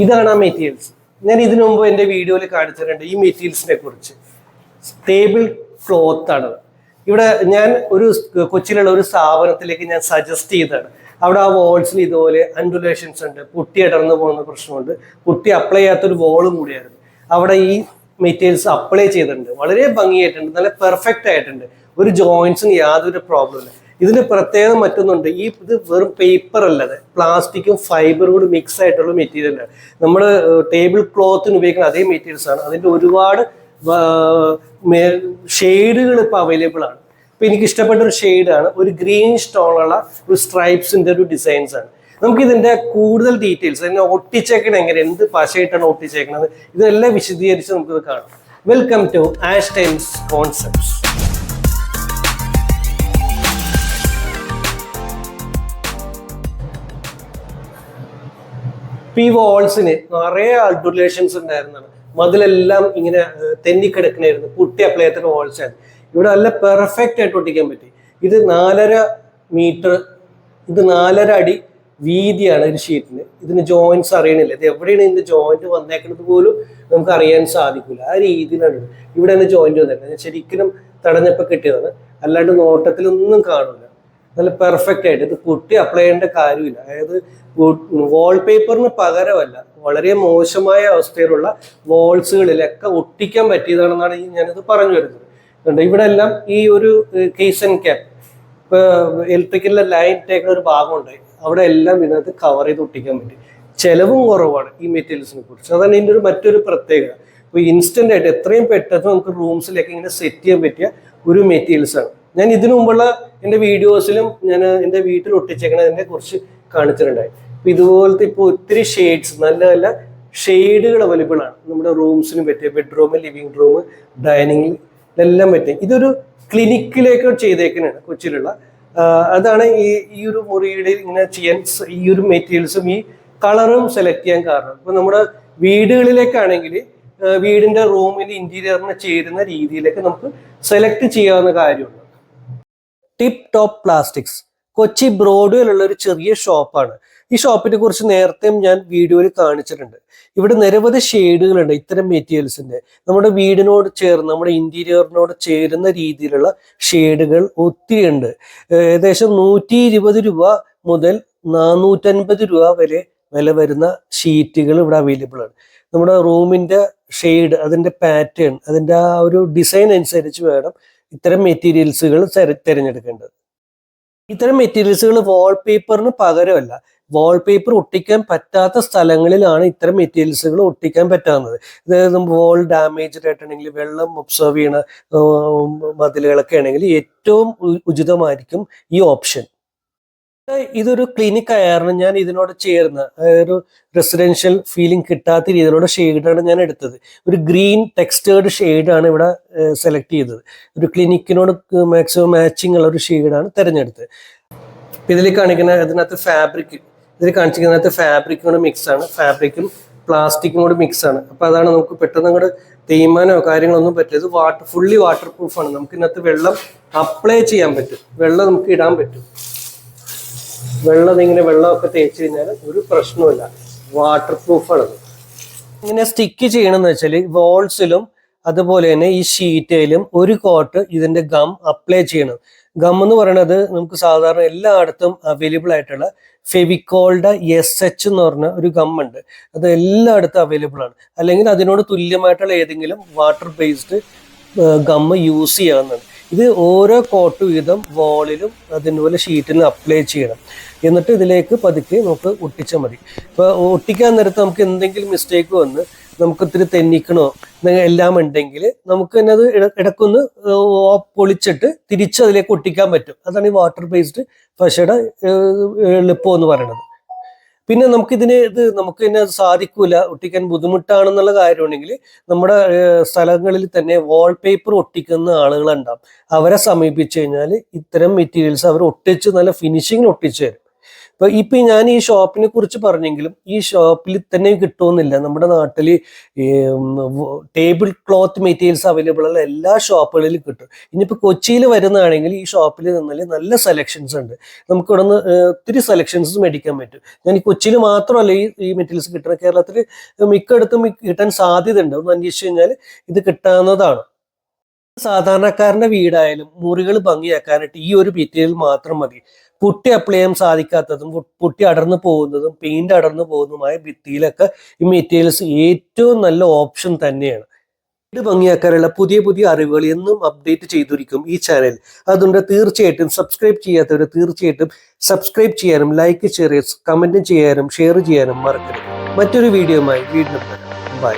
ഇതാണ് ആ മെറ്റീരിയൽസ് ഞാൻ ഇതിനു മുമ്പ് എന്റെ വീഡിയോയിൽ കാണിച്ചിട്ടുണ്ട് ഈ മെറ്റീരിയൽസിനെ കുറിച്ച്. സ്റ്റേബിൾ ക്ലോത്ത് ആണ്. ഇവിടെ ഞാൻ ഒരു കൊച്ചിയിലുള്ള ഒരു സ്ഥാപനത്തിലേക്ക് ഞാൻ സജസ്റ്റ് ചെയ്തതാണ്. അവിടെ ആ വോൾസിൽ ഇതുപോലെ അൻഡുലേഷൻസ് ഉണ്ട്. പുട്ടി അടർന്നു പോകുന്ന പ്രശ്നമുണ്ട്. പുട്ടി അപ്ലൈ ചെയ്യാത്തൊരു വോളും കൂടിയായിരുന്നു. അവിടെ ഈ മെറ്റീരിയൽസ് അപ്ലൈ ചെയ്തിട്ടുണ്ട്. വളരെ ഭംഗിയായിട്ടുണ്ട്. നല്ല പെർഫെക്റ്റ് ആയിട്ടുണ്ട്. ഒരു ജോയിൻസിന് യാതൊരു പ്രോബ്ലം ഇല്ല. ഇതിന് പ്രത്യേകം മറ്റൊന്നുണ്ട്. ഈ ഇത് വെറും പേപ്പർ അല്ലാതെ. പ്ലാസ്റ്റിക്കും ഫൈബറും കൂടി മിക്സ് ആയിട്ടുള്ള മെറ്റീരിയലാണ് നമ്മൾ ടേബിൾ ക്ലോത്തിന് ഉപയോഗിക്കുന്ന അതേ മെറ്റീരിയൽസ് ആണ്. അതിന്റെ ഒരുപാട് ഷെയ്ഡുകൾ ഇപ്പോൾ അവൈലബിൾ ആണ്. ഇപ്പം എനിക്ക് ഇഷ്ടപ്പെട്ട ഒരു ഷെയ്ഡാണ് ഒരു ഗ്രീൻ സ്റ്റോണുള്ള ഒരു സ്ട്രൈപ്സിന്റെ ഒരു ഡിസൈൻസ് ആണ്. നമുക്കിതിന്റെ കൂടുതൽ ഡീറ്റെയിൽസ് അതിനെ ഒട്ടിച്ചേക്കണം എങ്ങനെ? എന്ത് പശയായിട്ടാണ് ഒട്ടിച്ചേക്കണത്? ഇതെല്ലാം വിശദീകരിച്ച് നമുക്കിത് കാണാം. Welcome to Ash times concepts ഈ വോൾസിന് നിറയെ അൾട്ടുലേഷൻസ് ഉണ്ടായിരുന്നതാണ്. മതിലെല്ലാം ഇങ്ങനെ തെന്നിക്കിടക്കണായിരുന്നു. ചെയ്ത വോൾസ് ആണ്. ഇവിടെ നല്ല പെർഫെക്റ്റ് ആയിട്ട് ഒട്ടിക്കാൻ പറ്റി. ഇത് നാലര മീറ്റർ ഇത് നാലര അടി വീതിയാണ് ഒരു ഷീറ്റിന് ഇതിന് ജോയിൻസ് അറിയണില്ല. ഇത് എവിടെയാണ് ഇതിന്റെ ജോയിന്റ് വന്നേക്കുന്നത് പോലും നമുക്ക് അറിയാൻ സാധിക്കില്ല ആ രീതിയിലാണ്. ഇവിടെ തന്നെ ജോയിന്റ് വന്നേക്കുന്നത് ശരിക്കും തടഞ്ഞപ്പോൾ കിട്ടിയതാണ്. അല്ലാണ്ട് നോട്ടത്തിലൊന്നും കാണില്ല നല്ല പെർഫെക്റ്റ് ആയിട്ട്. ഇത് കുട്ടി അപ്ലൈ ചെയ്യേണ്ട കാര്യമില്ല. അതായത് വാൾപേപ്പറിന് പകരമല്ല വളരെ മോശമായ അവസ്ഥയിലുള്ള വാൾസുകളിലൊക്കെ ഒട്ടിക്കാൻ പറ്റിയതാണെന്നാണ് ഞാനിത് പറഞ്ഞു വരുന്നത്. ഇവിടെ എല്ലാം ഈ ഒരു കേസ് ആൻഡ് ക്യാപ്പ് ഇലക്ട്രിക്കലിലെ ലൈൻ ടേക്കുന്ന ഒരു ഭാഗമുണ്ട്. അവിടെ എല്ലാം ഇതിനകത്ത് കവർ ചെയ്ത് ഒട്ടിക്കാൻ പറ്റി. ചെലവും കുറവാണ് ഈ മെറ്റീരിയൽസിനെ കുറിച്ച്. അതാണ് ഇതിന്റെ ഒരു മറ്റൊരു പ്രത്യേകത. ഇപ്പൊ ഇൻസ്റ്റന്റ് ആയിട്ട് എത്രയും പെട്ടെന്ന് നമുക്ക് റൂംസിലേക്ക് ഇങ്ങനെ സെറ്റ് ചെയ്യാൻ പറ്റിയ ഒരു മെറ്റീരിയൽസ് ആണ്. ഞാൻ ഇതിനു മുമ്പുള്ള എന്റെ വീഡിയോസിലും ഞാൻ എന്റെ വീട്ടിൽ ഒട്ടിച്ചേക്കണതിനെ കുറിച്ച് കാണിച്ചിട്ടുണ്ടായി. അപ്പൊ ഇതുപോലത്തെ ഇപ്പോൾ ഒത്തിരി ഷെയ്ഡ്സ് നല്ല നല്ല ഷെയ്ഡുകൾ അവൈലബിൾ ആണ്. നമ്മുടെ റൂംസിനും പറ്റിയ ബെഡ്റൂം ലിവിങ് റൂം ഡൈനിങ് ഇതെല്ലാം പറ്റും ഇതൊരു ക്ലിനിക്കിലേക്ക് ചെയ്തേക്കുന്നതാണ് കൊച്ചിയിലുള്ള അതാണ് ഈ ഈ ഒരു മുറിയുടെ ഇങ്ങനെ ചെയ്യാൻ ഈ ഒരു മെറ്റീരിയൽസും ഈ കളറും സെലക്ട് ചെയ്യാൻ കാരണം. ഇപ്പൊ നമ്മുടെ വീടുകളിലേക്കാണെങ്കിൽ വീടിന്റെ റൂമിന്റെ ഇന്റീരിയറിനെ ചേരുന്ന രീതിയിലേക്ക് നമുക്ക് സെലക്ട് ചെയ്യാവുന്ന കാര്യമുണ്ട്. ടിപ്പ് ടോപ്പ് പ്ലാസ്റ്റിക്സ് കൊച്ചി ബ്രോഡ്വേയിലുള്ള ഒരു ചെറിയ ഷോപ്പാണ്. ഈ ഷോപ്പിനെ കുറിച്ച് നേരത്തെയും ഞാൻ വീഡിയോയിൽ കാണിച്ചിട്ടുണ്ട്. ഇവിടെ നിരവധി ഷെയ്ഡുകളുണ്ട് ഇത്തരം മെറ്റീരിയൽസിന്റെ നമ്മുടെ വീടിനോട് ചേർന്ന് നമ്മുടെ ഇന്റീരിയറിനോട് ചേരുന്ന രീതിയിലുള്ള ഷെയ്ഡുകൾ ഒത്തിരി ഉണ്ട് ഏകദേശം നൂറ്റി ഇരുപത് രൂപ മുതൽ നാനൂറ്റൻപത് രൂപ വരെ വില വരുന്ന ഷീറ്റുകൾ ഇവിടെ അവൈലബിൾ ആണ്. നമ്മുടെ റൂമിന്റെ ഷെയ്ഡ് അതിന്റെ പാറ്റേൺ അതിന്റെ ആ ഒരു ഡിസൈൻ അനുസരിച്ച് വേണം ഇത്തരം മെറ്റീരിയൽസുകൾ തിരഞ്ഞെടുക്കേണ്ടത്. ഇത്തരം മെറ്റീരിയൽസുകൾ വാൾപേപ്പറിന് പകരമല്ല. വാൾപേപ്പർ ഒട്ടിക്കാൻ പറ്റാത്ത സ്ഥലങ്ങളിലാണ് ഇത്തരം മെറ്റീരിയൽസുകൾ ഒട്ടിക്കാൻ പറ്റാവുന്നത്. അതായത് വാൾ ഡാമേജ്ഡ് ആയിട്ടുണ്ടെങ്കിൽ വെള്ളം ഒബ്സർവ് ചെയ്യണ ആ, മതിലുകളൊക്കെ ആണെങ്കിൽ ഏറ്റവും ഉചിതമായിരിക്കും ഈ ഓപ്ഷൻ ഇതൊരു ക്ലിനിക് ആയിരുന്നു ഞാൻ ഇതിനോട് ചേർന്ന്. ഒരു റെസിഡൻഷ്യൽ ഫീലിംഗ് കിട്ടാത്ത രീതിയിലുള്ള ഷെയ്ഡാണ് ഞാൻ എടുത്തത്. ഒരു ഗ്രീൻ ടെക്സ്റ്റേർഡ് ഷെയ്ഡാണ് ഇവിടെ സെലക്ട് ചെയ്തത്. ഒരു ക്ലിനിക്കിനോട് മാക്സിമം മാച്ചിങ് ഉള്ള ഒരു ഷെയ്ഡാണ് തിരഞ്ഞെടുത്തത്. ഇതിൽ കാണിക്കുന്ന ഇതിനകത്ത് ഫാബ്രിക് ഇതിൽ കാണിച്ചിരിക്കുന്നതിനകത്ത് മിക്സ് ആണ്. ഫാബ്രിക്കും പ്ലാസ്റ്റിക്കും കൂടെ മിക്സ് ആണ്. അപ്പൊ അതാണ് നമുക്ക് പെട്ടെന്ന് അങ്ങോട്ട് തേയ്മാനോ കാര്യങ്ങളൊന്നും പറ്റില്ല. ഇത് വാട്ടർ ഫുള്ളി വാട്ടർ പ്രൂഫാണ് നമുക്ക് ഇതിനകത്ത് വെള്ളം അപ്ലൈ ചെയ്യാൻ പറ്റും. വെള്ളം നമുക്ക് ഇടാൻ പറ്റും. വെള്ളം ഇങ്ങനെ വെള്ളമൊക്കെ തേച്ച് കഴിഞ്ഞാൽ ഒരു പ്രശ്നവുമില്ല. വാട്ടർ പ്രൂഫാണ് ഇങ്ങനെ സ്റ്റിക്ക് ചെയ്യണമെന്ന് വെച്ചാൽ വോൾസിലും അതുപോലെ തന്നെ ഈ ഷീറ്റയിലും ഒരു കോട്ട് ഇതിന്റെ ഗം അപ്ലൈ ചെയ്യണം. ഗം എന്ന് പറയുന്നത് നമുക്ക് സാധാരണ എല്ലായിടത്തും അവൈലബിൾ ആയിട്ടുള്ള ഫെവിക്കോളുടെ എസ് എച്ച് എന്ന് പറഞ്ഞ ഒരു ഗം ഉണ്ട്. അത് എല്ലായിടത്തും അവൈലബിൾ ആണ്. അല്ലെങ്കിൽ അതിനോട് തുല്യമായിട്ടുള്ള ഏതെങ്കിലും വാട്ടർ ബേസ്ഡ് ഗം യൂസ് ചെയ്യാവുന്നതാണ്. ഇത് ഓരോ കോട്ട് വീതം വോളിലും അതിന്റെ ഷീറ്റിലും അപ്ലൈ ചെയ്യണം. എന്നിട്ട് ഇതിലേക്ക് പതുക്കെ നമുക്ക് ഒട്ടിച്ചാൽ മതി. ഇപ്പോൾ ഒട്ടിക്കാൻ നേരത്ത് നമുക്ക് എന്തെങ്കിലും മിസ്റ്റേക്ക് വന്ന് നമുക്ക് ഇത്തിരി തെന്നിക്കണോ? എല്ലാം ഉണ്ടെങ്കിൽ നമുക്ക് തന്നെ അത് ഇടക്കൊന്ന് പൊളിച്ചിട്ട് തിരിച്ച് അതിലേക്ക് ഒട്ടിക്കാൻ പറ്റും. അതാണ് ഈ വാട്ടർ ബേസ്ഡ് പശയുടെ എളുപ്പം എന്ന് പറയുന്നത്. പിന്നെ നമുക്ക് നമുക്കിതിന് ഇത് നമുക്ക് തന്നെ അത് സാധിക്കൂല ഒട്ടിക്കാൻ ബുദ്ധിമുട്ടാണെന്നുള്ള കാര്യമുണ്ടെങ്കിൽ നമ്മുടെ സ്ഥലങ്ങളിൽ തന്നെ വാൾപേപ്പർ ഒട്ടിക്കുന്ന ആളുകളുണ്ടാവും. അവരെ സമീപിച്ചു കഴിഞ്ഞാൽ ഇത്തരം മെറ്റീരിയൽസ് അവർ ഒട്ടിച്ച് നല്ല ഫിനിഷിങ്ങിൽ ഒട്ടിച്ചു തരും. ഇപ്പൊ ഇപ്പൊ ഞാൻ ഈ ഷോപ്പിനെ കുറിച്ച് പറഞ്ഞെങ്കിലും ഈ ഷോപ്പിൽ തന്നെ കിട്ടുമെന്നില്ല നമ്മുടെ നാട്ടിൽ ടേബിൾ ക്ലോത്ത് മെറ്റീരിയൽസ് അവൈലബിൾ ഉള്ള എല്ലാ ഷോപ്പുകളിലും കിട്ടും. ഇനിയിപ്പോൾ കൊച്ചിയിൽ വരുന്നതാണെങ്കിൽ ഈ ഷോപ്പിൽ നിന്നാൽ നല്ല സെലക്ഷൻസ് ഉണ്ട്. നമുക്ക് ഇവിടെ നിന്ന് ഒത്തിരി സെലക്ഷൻസ് മേടിക്കാൻ പറ്റും. ഞാൻ ഈ കൊച്ചിയിൽ മാത്രമല്ല ഈ ഈ മെറ്റീരിയൽസ് കിട്ടുന്നത്. കേരളത്തിൽ മിക്കയിടത്തും കിട്ടാൻ സാധ്യത ഉണ്ട് ഒന്ന് അന്വേഷിച്ച് കഴിഞ്ഞാൽ ഇത് കിട്ടാവുന്നതാണ്. സാധാരണക്കാരന്റെ വീടായാലും മുറികൾ ഭംഗിയാക്കാനായിട്ട് ഈ ഒരു മെറ്റീരിയൽ മാത്രം മതി. പുട്ടി അപ്ലൈ ചെയ്യാൻ സാധിക്കാത്തതും പുട്ടി അടർന്നു പോകുന്നതും പെയിന്റ് അടർന്നു പോകുന്നതുമായ ഭിത്തിയിലൊക്കെ ഈ മെറ്റീരിയൽസ് ഏറ്റവും നല്ല ഓപ്ഷൻ തന്നെയാണ്. വീട് ഭംഗിയാക്കാനുള്ള പുതിയ പുതിയ അറിവുകൾ എന്നും അപ്ഡേറ്റ് ചെയ്തിരിക്കും ഈ ചാനൽ അതുകൊണ്ട് തീർച്ചയായിട്ടും സബ്സ്ക്രൈബ് ചെയ്യാത്തവർ തീർച്ചയായിട്ടും സബ്സ്ക്രൈബ് ചെയ്യാനും ലൈക്ക് ചെയ്യാനും കമന്റും ചെയ്യാനും ഷെയർ ചെയ്യാനും മറക്കരുത്. മറ്റൊരു വീഡിയോയുമായി വീണ്ടും വരാം. ബൈ